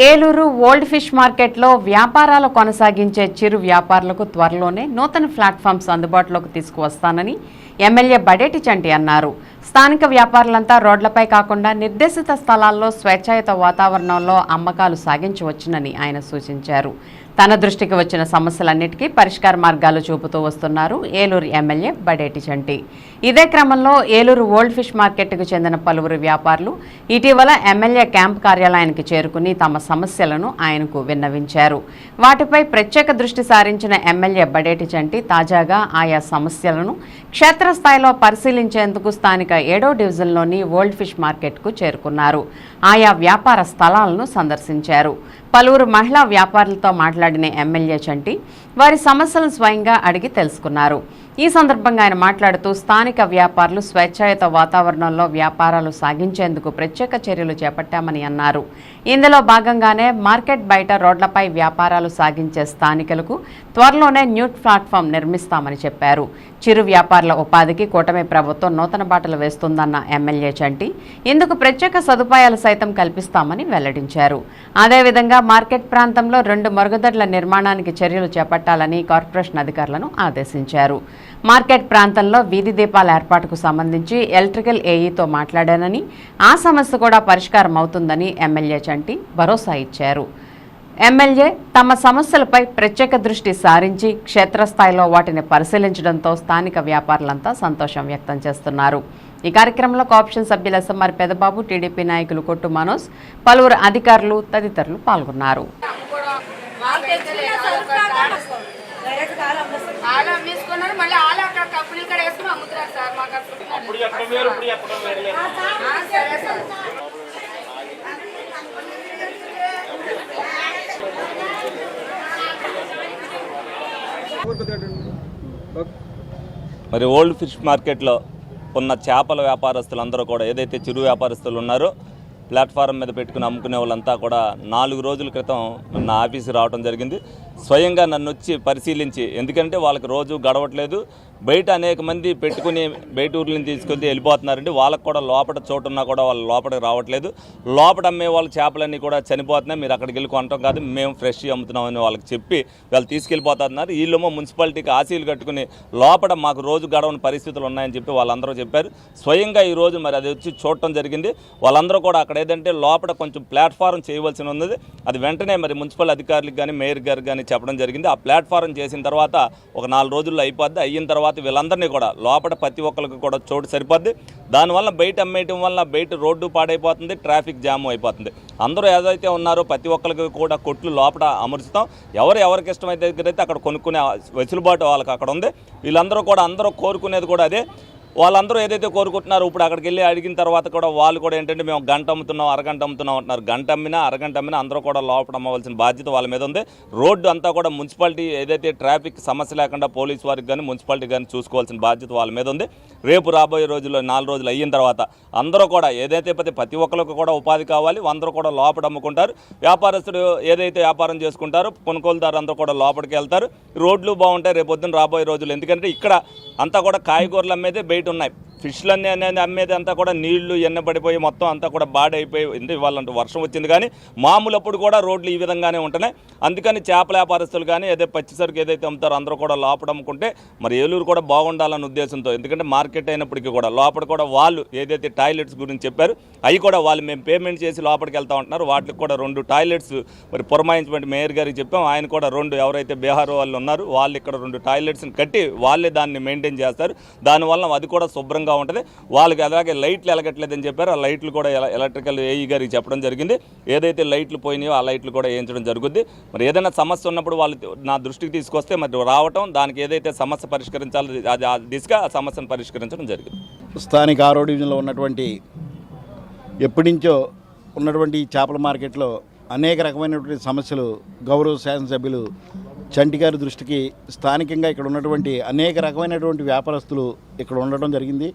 Eluru old fish మార్కెట్లో వ్యాపారాలు కొనసాగించే చిరు వ్యాపారులకు త్వరలోనే నూతన ప్లాట్ఫామ్స్ అందుబాటులోకి తీసుకువస్తానని ఎమ్మెల్యే బడేటి చంటి అన్నారు. స్థానిక వ్యాపారులంతా రోడ్లపై కాకుండా నిర్దేశిత స్థలాల్లో స్వేచ్ఛాయుత వాతావరణంలో అమ్మకాలు సాగించవచ్చునని ఆయన సూచించారు. తన దృష్టికి వచ్చిన సమస్యలన్నిటికీ పరిష్కార మార్గాలు చూపుతూ వస్తున్నారు ఏలూరు ఎమ్మెల్యే బడేటి చంటి. ఇదే క్రమంలో ఏలూరు ఓల్డ్ ఫిష్ మార్కెట్కు చెందిన పలువురు వ్యాపారులు ఇటీవల ఎమ్మెల్యే క్యాంప్ కార్యాలయానికి చేరుకుని తమ సమస్యలను ఆయనకు విన్నవించారు. వాటిపై ప్రత్యేక దృష్టి సారించిన ఎమ్మెల్యే బడేటి చంటి తాజాగా ఆయా సమస్యలను క్షేత్రస్థాయిలో పరిశీలించేందుకు స్థానిక ఏడో డివిజన్లోని ఓల్డ్ ఫిష్ మార్కెట్కు చేరుకున్నారు. ఆయా వ్యాపార స్థలాలను సందర్శించారు. పలువురు మహిళా వ్యాపారులతో మాట్లాడిన ఎమ్మెల్యే చంటి వారి సమస్యలను స్వయంగా అడిగి తెలుసుకున్నారు. ఈ సందర్భంగా ఆయన మాట్లాడుతూ స్థానిక వ్యాపారులు స్వేచ్ఛాయుత వాతావరణంలో వ్యాపారాలు సాగించేందుకు ప్రత్యేక చర్యలు చేపట్టామని అన్నారు. ఇందులో భాగంగానే మార్కెట్ బయట రోడ్లపై వ్యాపారాలు సాగించే స్థానికులకు త్వరలోనే న్యూట్ ప్లాట్ఫామ్ నిర్మిస్తామని చెప్పారు. చిరు వ్యాపారుల ఉపాధికి కూటమి ప్రభుత్వం నూతన బాటలు వేస్తుందన్న ఎమ్మెల్యే చంటి ఇందుకు ప్రత్యేక సదుపాయాలు సైతం కల్పిస్తామని వెల్లడించారు. అదేవిధంగా మార్కెట్ ప్రాంతంలో రెండు మరుగుదొడ్ల నిర్మాణానికి చర్యలు చేపట్టాలని కార్పొరేషన్ అధికారులను ఆదేశించారు. మార్కెట్ ప్రాంతంలో వీధి దీపాల ఏర్పాటుకు సంబంధించి ఎలక్ట్రికల్ ఏఈతో మాట్లాడానని ఆ సమస్య కూడా పరిష్కారం అవుతుందని ఎమ్మెల్యే చంటి భరోసా ఇచ్చారు. ఎమ్మెల్యే తమ సమస్యలపై ప్రత్యేక దృష్టి సారించి క్షేత్రస్థాయిలో వాటిని పరిశీలించడంతో స్థానిక వ్యాపారులంతా సంతోషం వ్యక్తం చేస్తున్నారు. ఈ కార్యక్రమంలో కాప్షన్ సభ్యుల ఎస్ఎంఆర్ పెదబాబు టీడీపీ నాయకులు కొట్టు మనోజ్ పలువురు అధికారులు తదితరులు పాల్గొన్నారు. చెప్పడం వేరు ఇప్పుడు చెప్పడం వేరు మరి ఓల్డ్ ఫిష్ మార్కెట్లో ఉన్న చేపల వ్యాపారస్తులందరూ కూడా ఏదైతే చిరు వ్యాపారస్తులు ఉన్నారో ప్లాట్ఫారం మీద పెట్టుకుని అమ్ముకునే వాళ్ళంతా కూడా నాలుగు రోజుల క్రితం నా ఆఫీస్కి రావడం జరిగింది. స్వయంగా నన్ను వచ్చి పరిశీలించి ఎందుకంటే వాళ్ళకి రోజు గడవట్లేదు. బయట అనేక మంది పెట్టుకుని బయట ఊర్లను తీసుకెళ్తే వెళ్ళిపోతున్నారండి. వాళ్ళకి కూడా లోపల చోటు ఉన్నా కూడా వాళ్ళు లోపలికి రావట్లేదు. లోపల అమ్మే వాళ్ళ చేపలన్నీ కూడా చనిపోతున్నాయి. మీరు అక్కడికి వెళ్ళి కొనటం కాదు మేము ఫ్రెష్ అమ్ముతున్నామని వాళ్ళకి చెప్పి వాళ్ళు తీసుకెళ్ళిపోతున్నారు. వీళ్ళేమో మున్సిపాలిటీకి ఆశీలు కట్టుకుని లోపల మాకు రోజు గడవని పరిస్థితులు ఉన్నాయని చెప్పి వాళ్ళందరూ చెప్పారు. స్వయంగా ఈ రోజు మరి అది వచ్చి చూడటం జరిగింది. వాళ్ళందరూ కూడా అక్కడ లేదంటే లోపల కొంచెం ప్లాట్ఫారం చేయవలసి ఉన్నది. అది వెంటనే మరి మున్సిపల్ అధికారులకు కానీ మేయర్ గారికి కానీ చెప్పడం జరిగింది. ఆ ప్లాట్ఫారం చేసిన తర్వాత ఒక నాలుగు రోజుల్లో అయిపోద్ది. అయిన తర్వాత వీళ్ళందరినీ కూడా లోపల ప్రతి ఒక్కరికి కూడా చోటు సరిపోద్ది. దానివల్ల బయట అమ్మేయటం వల్ల బయట రోడ్డు పాడైపోతుంది ట్రాఫిక్ జామ్ అయిపోతుంది. అందరూ ఏదైతే ఉన్నారో ప్రతి ఒక్కరికి కూడా కొట్లు లోపల అమర్చుతాం ఎవరు ఎవరికి ఇష్టమైతే దగ్గర అయితే అక్కడ కొనుక్కునే వెసులుబాటు వాళ్ళకి అక్కడ ఉంది. వీళ్ళందరూ కూడా అందరూ కోరుకునేది కూడా అదే. వాళ్ళందరూ ఏదైతే కోరుకుంటున్నారో ఇప్పుడు అక్కడికి వెళ్ళి అడిగిన తర్వాత కూడా వాళ్ళు కూడా ఏంటంటే మేము గంట అమ్ముతున్నాం అరగంట అమ్ముతున్నాం అంటున్నారు. గంట అమ్మినా అరగంట అమ్మినా అందరూ కూడా లోపల అమ్మవలసిన బాధ్యత వాళ్ళ మీద ఉంది. రోడ్డు అంతా కూడా మున్సిపాలిటీ ఏదైతే ట్రాఫిక్ సమస్య లేకుండా పోలీస్ వారికి కానీ మున్సిపాలిటీ కానీ చూసుకోవాల్సిన బాధ్యత వాళ్ళ మీద ఉంది. రేపు రాబోయే రోజుల్లో నాలుగు రోజులు అయిన తర్వాత అందరూ కూడా ఏదైతే ప్రతి ప్రతి ఒక్కరికి కూడా ఉపాధి కావాలి. అందరూ కూడా లోపల అమ్ముకుంటారు. వ్యాపారస్తుడు ఏదైతే వ్యాపారం చేసుకుంటారో కొనుగోలుదారు అందరూ కూడా లోపలికి వెళ్తారు. రోడ్లు బాగుంటాయి రేపు రాబోయే రోజులు ఎందుకంటే ఇక్కడ అంతా కూడా కాయగూరలు అమ్మేదే బయట ఉన్నాయి. ఫిష్లన్నీ అనేది అమ్మేది అంతా కూడా నీళ్ళు ఎన్నబడిపోయి మొత్తం అంతా కూడా బాడైపోయి ఎందుకు ఇవ్వాలంటే వర్షం వచ్చింది కానీ మామూలు అప్పుడు కూడా రోడ్లు ఈ విధంగానే ఉంటున్నాయి. అందుకని చేపల వ్యాపారస్తులు కానీ ఏదో పచ్చి సరుకు ఏదైతే అమ్ముతారో అందరూ కూడా లోపల అమ్ముకుంటే మరి ఏలూరు కూడా బాగుండాలన్న ఉద్దేశంతో. ఎందుకంటే మార్కెట్ అయినప్పటికీ కూడా లోపల కూడా వాళ్ళు ఏదైతే టాయిలెట్స్ గురించి చెప్పారు అవి కూడా వాళ్ళు మేము పేమెంట్ చేసి లోపలికి వెళ్తా ఉంటున్నారు. వాటికి కూడా రెండు టాయిలెట్స్ మరి పురమాయించబడి మేయర్ గారికి చెప్పాం. ఆయన కూడా రెండు ఎవరైతే బీహార్ వాళ్ళు ఉన్నారు వాళ్ళు ఇక్కడ రెండు టాయిలెట్స్ని కట్టి వాళ్ళే దాన్ని మెయింటైన్ చేస్తారు. దానివల్ల అది కూడా శుభ్రంగా ఉంటుంది. వాళ్ళకి అలాగే లైట్లు ఎలగట్లేదని చెప్పారు. ఆ లైట్లు కూడా ఎలక్ట్రికల్ ఏఈ గారికి చెప్పడం జరిగింది. ఏదైతే లైట్లు పోయినాయో ఆ లైట్లు కూడా వేయించడం జరుగుద్ది. మరి ఏదైనా సమస్య ఉన్నప్పుడు వాళ్ళు నా దృష్టికి తీసుకొస్తే మరి రావటం దానికి ఏదైతే సమస్య పరిష్కరించాలో అది ఆ దిశగా ఆ సమస్యను పరిష్కరించడం జరిగింది. స్థానిక ఆరో డివిజన్లో ఉన్నటువంటి ఎప్పటి నుంచో ఉన్నటువంటి ఈ చేపల మార్కెట్లో అనేక రకమైనటువంటి సమస్యలు గౌరవ శాసనసభ్యులు చంటి గారి దృష్టికి స్థానికంగా ఇక్కడ ఉన్నటువంటి అనేక రకమైనటువంటి వ్యాపారస్తులు ఇక్కడ ఉండడం జరిగింది.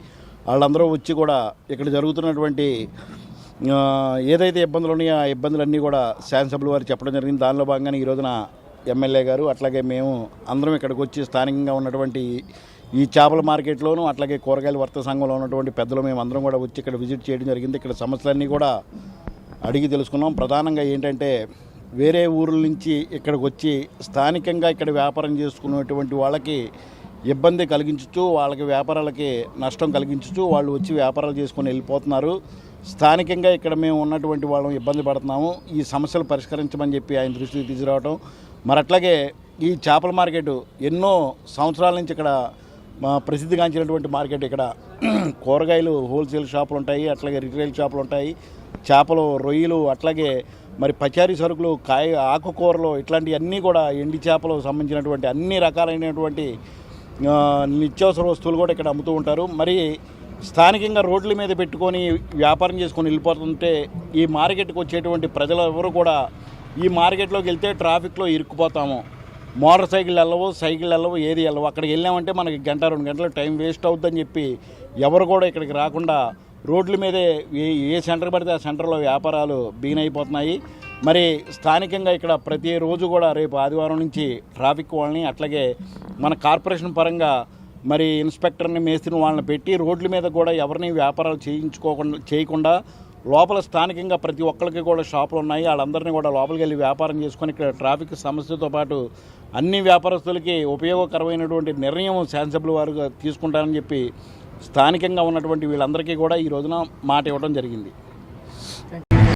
వాళ్ళందరూ వచ్చి కూడా ఇక్కడ జరుగుతున్నటువంటి ఏదైతే ఇబ్బందులు ఉన్నాయో ఆ ఇబ్బందులన్నీ కూడా శాసనసభ్యుల వారు చెప్పడం జరిగింది. దానిలో భాగంగానే ఈ రోజున ఎమ్మెల్యే గారు అట్లాగే మేము అందరం ఇక్కడికి వచ్చి స్థానికంగా ఉన్నటువంటి ఈ చేపల మార్కెట్లోనూ అట్లాగే కూరగాయల వర్తక సంఘంలో ఉన్నటువంటి పెద్దలు మేము అందరం కూడా వచ్చి ఇక్కడ విజిట్ చేయడం జరిగింది. ఇక్కడ సమస్యలన్నీ కూడా అడిగి తెలుసుకున్నాం. ప్రధానంగా ఏంటంటే వేరే ఊర్ల నుంచి ఇక్కడికి వచ్చి స్థానికంగా ఇక్కడ వ్యాపారం చేసుకునేటువంటి వాళ్ళకి ఇబ్బంది కలిగించచ్చు వాళ్ళకి వ్యాపారాలకి నష్టం కలిగించుచు వాళ్ళు వచ్చి వ్యాపారాలు చేసుకొని వెళ్ళిపోతున్నారు. స్థానికంగా ఇక్కడ మేము ఉన్నటువంటి వాళ్ళం ఇబ్బంది పడుతున్నాము. ఈ సమస్యలు పరిష్కరించమని చెప్పి ఆయన దృష్టికి తీసుకురావడం మరి అట్లాగే ఈ చేపల మార్కెట్ ఎన్నో సంవత్సరాల నుంచి ఇక్కడ మా ప్రసిద్ధిగాంచినటువంటి మార్కెట్ ఇక్కడ. కూరగాయలు హోల్సేల్ షాపులు ఉంటాయి అట్లాగే రిటైల్ షాపులు ఉంటాయి. చేపలు రొయ్యలు అట్లాగే మరి పచారీ సరుకులు కాయ ఆకుకూరలు ఇట్లాంటివన్నీ కూడా ఎండి చేపలు సంబంధించినటువంటి అన్ని రకాలైనటువంటి నిత్యావసర వస్తువులు కూడా ఇక్కడ అమ్ముతూ ఉంటారు. మరి స్థానికంగా రోడ్ల మీద పెట్టుకొని వ్యాపారం చేసుకొని వెళ్ళిపోతుంటే ఈ మార్కెట్కి వచ్చేటువంటి ప్రజలు ఎవరు కూడా ఈ మార్కెట్లోకి వెళ్తే ట్రాఫిక్లో ఇరుక్కుపోతాము. మోటార్ సైకిల్ వెళ్ళవు సైకిల్ వెళ్ళవు ఏది వెళ్ళవు. అక్కడికి వెళ్ళామంటే మనకి గంట రెండు గంటలు టైం వేస్ట్ అవుతుందని చెప్పి ఎవరు కూడా ఇక్కడికి రాకుండా రోడ్ల మీదే ఏ ఏ సెంటర్ పడితే ఆ సెంటర్లో వ్యాపారాలు బీనైపోతున్నాయి. అయిపోతున్నాయి మరి స్థానికంగా ఇక్కడ ప్రతిరోజు కూడా రేపు ఆదివారం నుంచి ట్రాఫిక్ వాళ్ళని అట్లాగే మన కార్పొరేషన్ పరంగా మరి ఇన్స్పెక్టర్ని మేస్త్రిని వాళ్ళని పెట్టి రోడ్ల మీద కూడా ఎవరిని వ్యాపారాలు చేయించుకోకుండా చేయకుండా లోపల స్థానికంగా ప్రతి ఒక్కరికి కూడా షాపులు ఉన్నాయి. వాళ్ళందరినీ కూడా లోపలికి వెళ్ళి వ్యాపారం చేసుకొని ఇక్కడ ట్రాఫిక్ సమస్యతో పాటు అన్ని వ్యాపారస్తులకి ఉపయోగకరమైనటువంటి నిర్ణయం శాసనసభ్యుల వారు తీసుకుంటారని చెప్పి స్థానికంగా ఉన్నటువంటి వీళ్ళందరికీ కూడా ఈ రోజున మాట ఇవ్వడం జరిగింది.